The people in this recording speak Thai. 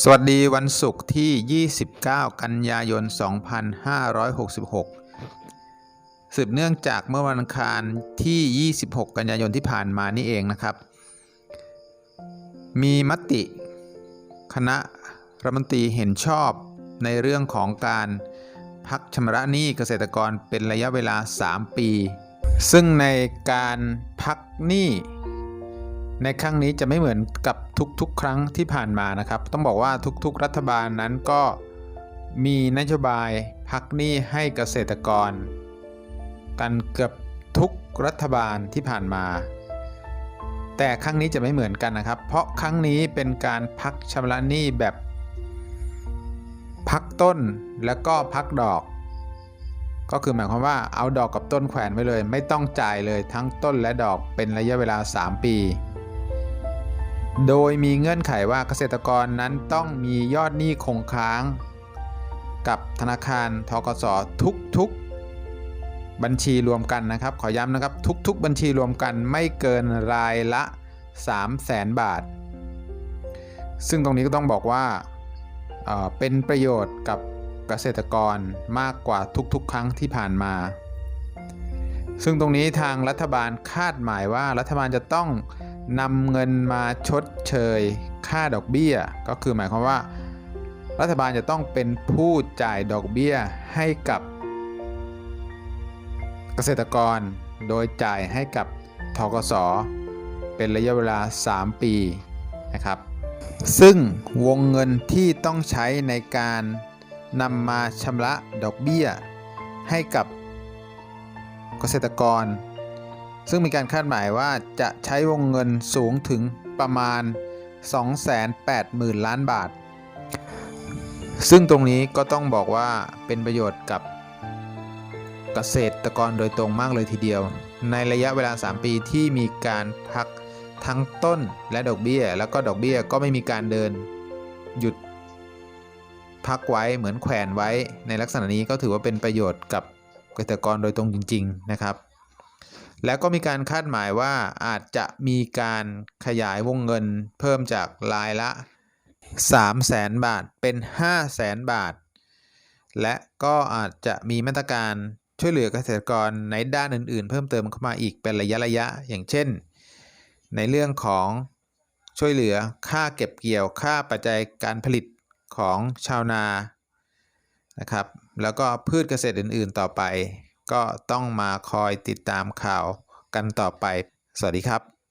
สวัสดีวันศุกร์ที่ 29 กันยายน 2566 สืบเนื่องจากเมื่อวันอังคารที่ 26 กันยายนที่ผ่านมานี่เองนะครับ มีมติ คณะรัฐมนตรีเห็นชอบในเรื่องของการพักชำระหนี้เกษตรกรเป็นระยะเวลา 3 ปี ซึ่งในการพักหนี้ ในครั้งนี้จะไม่เหมือนกับทุกๆ ครั้งที่ผ่านมานะครับ ต้องบอกว่าทุกๆ รัฐบาลนั้นก็มีนโยบายพักหนี้ให้เกษตรกร กันเกือบทุกรัฐบาลที่ผ่านมา แต่ครั้งนี้จะไม่เหมือนกันนะครับ เพราะครั้งนี้เป็นการพักชำระหนี้แบบ พักต้นแล้วก็พักดอก ก็คือหมายความว่าเอาดอกกับต้นแขวนไว้เลย ไม่ต้องจ่ายเลยทั้งต้นและดอกเป็นระยะเวลา 3 ปี โดยมีเงื่อนไขว่าเกษตรกรนั้นต้องมียอดหนี้คงค้าง กับธนาคารทกสทุกๆ บัญชีรวมกันนะครับ ขอย้ำนะครับทุกๆ บัญชีรวมกันไม่เกินรายละ 3 0 0แสนบาท ซึ่งตรงนี้ก็ต้องบอกว่าเอ่อเป็นประโยชน์กับเกษตรกรมากกว่าทุกๆ ครั้งที่ผ่านมา ซึ่งตรงนี้ทางรัฐบาลคาดหมายว่ารัฐบาลจะต้อง นำเงินมาชดเชยค่าดอกเบี้ย ก็คือหมายความว่า รัฐบาลจะต้องเป็นผู้จ่ายดอกเบี้ยให้กับ เกษตรกร โดยจ่ายให้กับทกสเป็นระยะเวลา 3 ปีนะครับ ซึ่งวงเงินที่ต้องใช้ในการนำมาชำระดอกเบี้ย ให้กับเกษตรกร ซึ่งมีการคาดหมายว่าจะใช้วงเงินสูงถึงประมาณ 280,000 ล้านบาท ซึ่งตรงนี้ก็ต้องบอกว่าเป็นประโยชน์กับเกษตรกรโดยตรงมากเลยทีเดียว ในระยะเวลา 3 ปีที่มีการพักทั้งต้นและดอกเบี้ย แล้วก็ดอกเบี้ยก็ไม่มีการเดินหยุดพักไว้เหมือนแขวนไว้ในลักษณะนี้ก็ถือว่าเป็นประโยชน์กับเกษตรกรโดยตรงจริง ๆ นะครับ แล้วก็มีการคาดหมายว่าอาจจะมีการขยายวงเงินเพิ่มจากรายละ 3 0 0แสนบาทเป็น 5 0 0แสนบาท และก็อาจจะมีมาตรการช่วยเหลือเกษตรกรในด้านอื่นๆ เพิ่มเติมเข้ามาอีกเป็นระยะระยะ อย่างเช่น ในเรื่องของช่วยเหลือค่าเก็บเกี่ยวค่าปัจจัยการผลิตของชาวนานะครับ แล้วก็พืชเกษตรอื่น ๆ ต่อไป ก็ต้องมาคอยติดตามข่าวกันต่อไป สวัสดีครับ